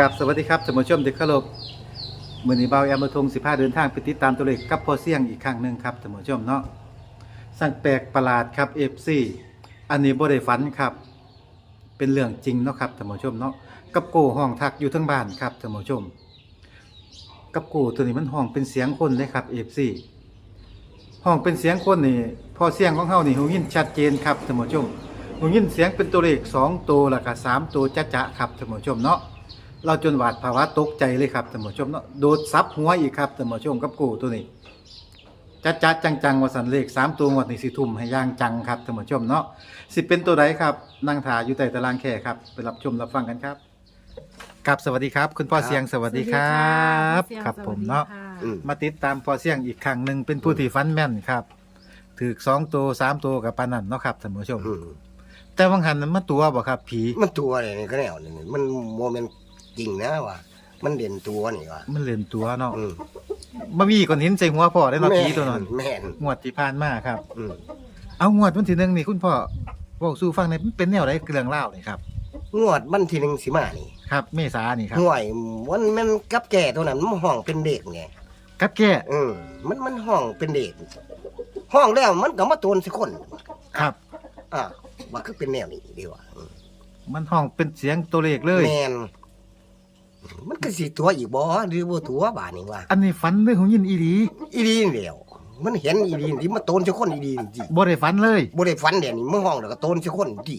กับสวัสดีครับท่านผู้ชมที่เคารพมื้อนีเบาแอมระทง15เดินทางไปติดตามตัวเลขกับพ่อเสี่ยงอีกครั้งหนึ่งครับท่านผู้ชมเนาะสั่งแปลกประหลาดครับ FC อันนี้บ่ได้ฝันครับ เป็นเรื่องจริงเนาะครับท่านผู้ชมเนาะกับโกห้องทักอยู่ทั้งบ้านครับท่านผู้ชม กับโกตัวนี้มันห้องเป็นเสียงคนเลยครับ FC ห้องเป็นเสียงคนนี่พอเสียงของเฮานี่หูยินชัดเจนครับท่านผู้ชมหูยินเสียงเป็นตัวเลขสองตัวแล้วก็สามตัวจะๆครับท่านผู้ชมเนาะ เราจนหวาดภาวะตกใจเลยครับท่านผู้ชมเนาะโดดซับหัวอีกครับท่านผู้ชมกับกูตัวนี้จัดจัดจังจังๆว่าสันเลขสามตัวงวดนี้สิทุ่มให้ย่างจังครับท่านผู้ชมเนาะสิเป็นตัวใดครับนั่งถ่ายอยู่ใต้ตารางแค่ครับไปรับชมรับฟังกันครับครับสวัสดีครับ คุณพ่อครับเสียงสวัสดีครับสวัสดีครับะผมเนาะสวัสดีค่อืม มาติดตามพ่อเสียงอีกครั้งหนึ่งเป็นผู้ที่ฟันแม่นครับถือสองตัวสามตัวกับปานนันเนาะครับท่านผู้ชม อืมแต่วังหันนั้นมาตัวบ่ครับผีมันตัวอะไรนี่ก็แนวนี่มันโมเมนต์ จริงนะว่ะมันเด่นตัวนี่ว่ะมันเล่นตัวเนาะอืมมามีก้อนหินใส่หัวพ่อได้เนาะผีตัวนั้นแม่นงวดที่ผ่านมาครับ อืมเอางวดวันที่หนึ่งนี่คุณพ่อบอกสู่ฟังในอยมันเป็นแนวไรเรื่องเล่าวนี่ครับ งวดมันทีหนึงสิมานี่ครับ เมษานี่ครับ ห่วยมันมันกับแก่ตัวนั้นมันห้องเป็นเด็กไงกับแก่อืมมันมันห้องเป็นเด็กห้องแล้วมันก็มาโตนสิคนครับ อะว่าคือเป็นแนวนี้ดีกว่าอืมมันห้องเป็นเสียงตัวเลขเลย แม่น มันก็สิตัวอีกบ่หรือบ่ตัวบาดนี่ว่าอันนี้ฝันเรื่องของยินอีดีอีดีนี่แหล้วมันเห็นอีดีนี่มาโตนสิคนอีดีนี่ดิบ่ได้ฝันเลยบ่ได้ฝันเดี๋ยวนี้มันห้องแล้วก็โตนสิคนดิ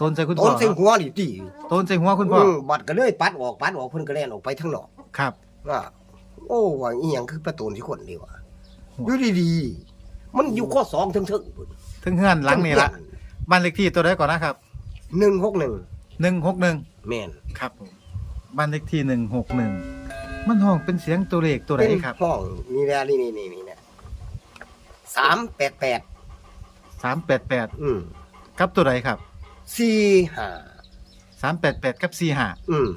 ตนใส่คุณโตพ่อนใส่หัวนี่ดิตนใส่หัวคุณพ่ออืมบัดก็เลยปัดออกปัดออกเพิ่นก็แล่นออกไปทางนอกครับ ว่าโอ้ว่าอีหยังคือประตูที่คนดีวะโอ้อยู่ดีๆมันอยู่ข้อสองถึงถึงถึงเฮือนหลังนี่ละบ้านเลขที่ตัวใดก่อนนะครับหนึ่งหกหนึ่งหนึ่งหกหนึ่งแม่น ครับผม บ้านเลขที่หนึ่งหกหนึ่งมันห้องเป็นเสียงตัวเลขตัวใดเป็นครับห้องนี่แหละนี่นี่นี่นี่นะสามแปดแปดสามแปดแปดอืมครับตัวใดครับสี่ห้าสามแปดแปดกับสี่ห้าอืม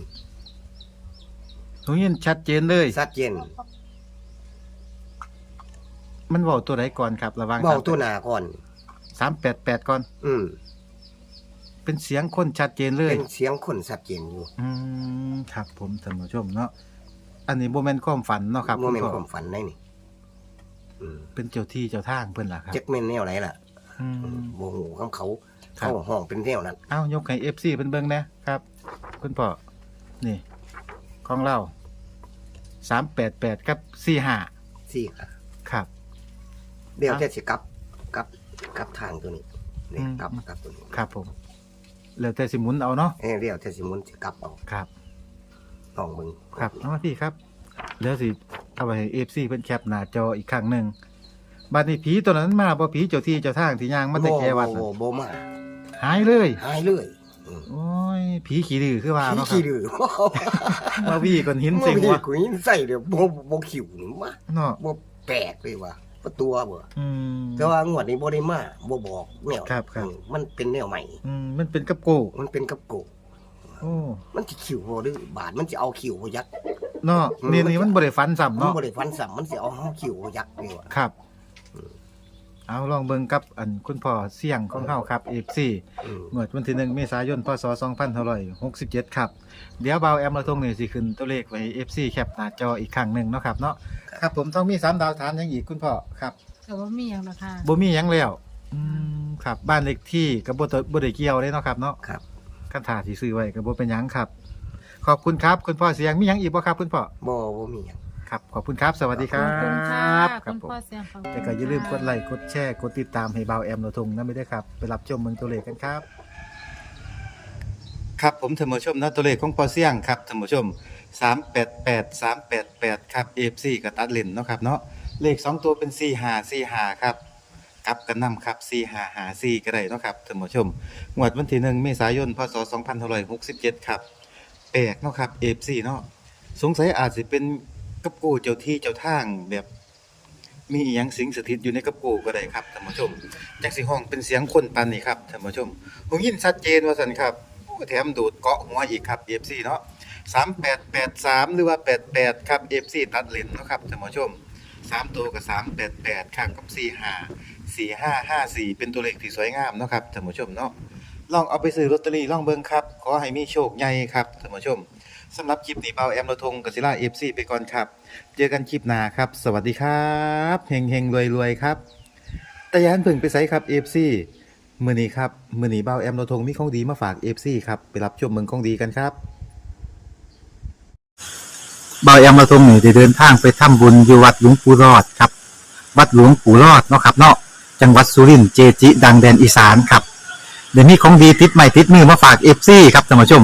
หูยินชัดเจนเลย ชัดเจนมันบอกตัวใดก่อนครับระหวังเบาตัวหนาก่อนสามแปดแปดก่อน อืม เป็นเสียงคนชัดเจนเลย เป็นเสียงคนชัดเจนอยู่อืมครับผมท่านผู้ชมเนาะอันนี้โมเมนต์ความฝันเนาะครับโมเมนคุณต์พ่อความฝันได้นี่อืมเป็นเจ้าที่เจ้าทางเพิ่นล่ะครับเจ็กแม่นแนวไหนล่ะอืม โมโหคำเขาครับ เข้าห้องเป็นแนวนั้นเอ้ายกให้เอฟซีเพิ่นเบิ่งนะครับ คุณพ่อนี่ ของเราสามแปดแปดกับสี่ห้าสี่ค่ะครับ เดี๋ยวอะจะสิกลับกลับกลับทางตัวนี้นี่อืม กลับกลับตัวนี้ ครับผม แล้วแต่สิหมุนเอาเนาะเอ้ยเดี๋ยวจะสิหมุนสิกลับเอาครับลองมึงครับเอามาพี่ครับแล้วสิเอาไปให้เอฟซีเพิ่นแคปหน้าจออีกครั้งหนึ่งบัดนี้ผีตัวนั้นมาบ่ผีเจ้าที่เจ้าทางที่ย่างมาแต่แกวัดโบน่ะโบโบมาหายเลย หายเลยอืมโอ้ยผีขี้ดื้อคือว่าขี้เนาะครัขี้บดื้อมาวี่ก้อนหินมัเสียงมีวะกุยใส่เดี๋ยวโบโบขิวนี่มาเนาะ โบแปลกเลยว่ะ ประตัวบ่อืม แต่ว่างวดนี้โบได้มาโบบอกแนวครับครับอืมมันเป็นแนวใหม่ อืมมันเป็นกับโกมันเป็นกับโกโอ้มันสิขิวโบดื้อบาดมันจะเอาขิวโบยักษ์เนาะอืม นี่นี่มันบ่ได้ฟันซ้ำมันเนาะบ่ได้ฟันสัมมันสิเอาห้าขิวโบยักษ์นี่ว่ะครับ เอาลองเบิ่งกับอันคุณพ่อเสี่ยงของเฮาครับ FC อืมงวดวันที่1เมษายนพศ2567 ครับ เดี๋ยวเบาแอมละทงนี่สิขึ้นตัวเลขไว้ให้ FC แคปหน้าจออีกครั้งหนึงเนาะครับเนาะครับผมต้องมีสามดาวถามหยังอีกคุณพ่อครับแต่ว่ามีอย่างนะคะบ่มีหยังแล้วอืมครับบ้านเลขที่ก็บ่ตบ่ได้เกี่ยวเลยเนาะครับเนาะครับ คันถาที่ซื้อไว้ก็บ่เป็นหยังครับ ขอบคุณครับ คุณพ่อเสียงมีหยังอีกบ่ครับ คุณพ่อโบโบมีหยัง ครับ ขอบคุณครับ สวัสดีคขรัอบคุณค่ะบครัคุบณผมพ่อเสียงขอบคุณแต่ก็อย่าลืมกดไลค์ กดแชร์ กดติดตามให้เบาแอมโนทงนะไม่ได้วยครับ ไปรับชมเมืองตัวเลขกันครับ ครับผมเถมชมนะตัวเลขของพอเสี่ยงครับเถมชม 388 388 ครับ FC กับตัดเลนเนาะครับเนาะเลข 2 ตัวเป็น 4545ครับกลับกันนำครับ 4554ก็ได้เนาะครับเถมชมงวดวันที่ 1 เมษายน พศ 2567 ครับ แปลกเนาะครับ FC เนาะสงสัยอาจสิเป็น กับกูเจ้าที่เจ้าทางแบบ มีอหยังสิงสถิตอยู่ในกระโปรงก็ได้ครับท่านผู้ชมจักสิห้องเป็นเสียงคนปานนี้ครับท่านผู้ชมผมยินชัดเจนว่าซั่นครับโอ้แถมดูดเกาะหัวอีกครับ FC เนาะ3883หรือว่า88ครับ FC ตัดเลนเนาะครับท่านผู้ชม3ตัวกับ388ครับกับ45 4554เป็นตัวเลขที่สวยงามเนาะครับท่านผู้ชมเนาะลองเอาไปซื้อลอตเตอรี่ลองเบิ่งครับ ขอให้มีโชคใหญ่ครับท่านผู้ชม สำหรับคลิปนี้เบาแอมราทงกับศิลาเอฟซีไปก่อนครับ เจอกันคลิปหน้าครับ สวัสดีครับเฮงเฮงรวยรวยครับแต่ยันเพิ่งไปใส่ครับเอฟซีมือนี้ครับมือนี้เบาแอมราทงมีของดีมาฝากเอฟซีครับไปรับชมเมืองของดีกันครับเบาแอมราทงนี่ได้เดินทางไปทำบุญอยู่วัดหลวงปู่รอดครับ วัดหลวงปู่รอดเนาะครับเนาะจังหวัดสุรินทร์เจจิ ดังแดนอีสานครับเดี๋ยวนี้ของดีติดใหม่ติดมือมาฝากเอฟซีครับท่านผู้ชม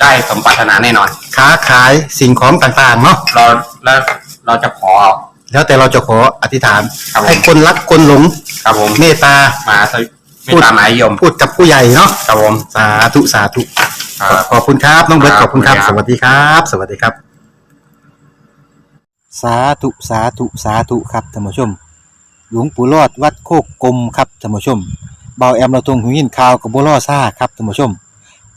ได้สมปรารถนาแน่นอน ค้าขายสิ่งของต่างๆเนาะเราแล้วเราจะขอ แล้วแต่เราจะขออธิษฐาน ครับผม ให้คนรักคนหลงครับผมเมตตามาสวิไม่ตามหมายยมพูดกับผู้ใหญ่เนาะครับผมสาธุสาธุ ครับ ขอบคุณครับน้องเบิร์ตคขรับอบคุณครับขอบสคุณครับวัสดีครับ สวัสดีครับ สาธุสาธุสาธุครับท่านผู้ชม หลวงปู่รอดวัดโคกกลมครับท่านผู้ชมเบาแอมเราตรงหูยินข่าวกับบัวล่อซ่าครับท่านผู้ชม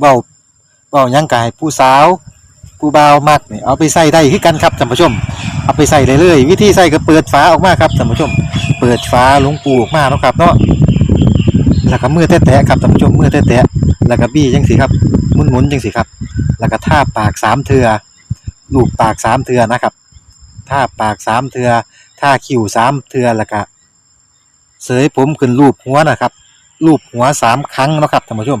เบาเบายังกายผู้สาว ผู้บ่าวมักนี่เอาไปใส่ได้คือกันครับท่านผู้ชม เอาไปใส่ได้เลย วิธีใส่ก็เปิดฝาออกมาครับท่านผู้ชม เปิดฝาหลวงปูออกมาเนาะครับเนาะแล้วก็มือแตะๆครับท่านผู้ชมมือแตะๆแล้วก็บี้จังสิครับหมุนๆจังสิครับ แล้วก็ท่าปากสามเทือลูบปากสามเทือนะครับท่าปากสามเทือท่าคิ้วสามเทือแล้วก็เสยผมขึ้นรูปหัวนะครับรูปหัวสามครั้งเนาะครับท่านผู้ชม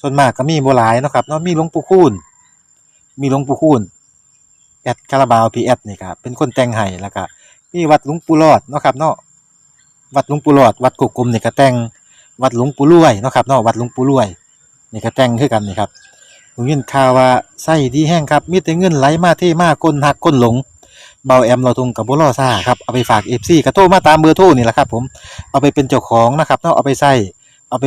ส่วนมากก็มีโบหลายเนาะครับเนาะมีหลวงปู่คูณมีหลวงปู่คูณแอดคาราบาวพีแอดนี่ครับเป็นคนแต่งให้แล้วก็มีวัดหลวงปู่รอดเนาะครับเนาะวัดหลวงปู่หลอด วัดกุกกลมนี่ก็แต่งวัดหลวงปู่รวยเนาะครับเนาะวัดหลวงปู่รวยนี่ก็แต่งคือกันนี่ครับผมยินข่าวว่าไส้ดีแห้งครับมีแต่เงินไหลมาเท่มากก้นหักก้นหลงเบาแอมเราทงกับบุรอซ่าครับเอาไปฝากเอฟซีกระโทรมาตามเบอร์โทรนี่แหละครับผมเอาไปเป็นเจ้าของนะครับเนาะเอาไปใส่เอาไป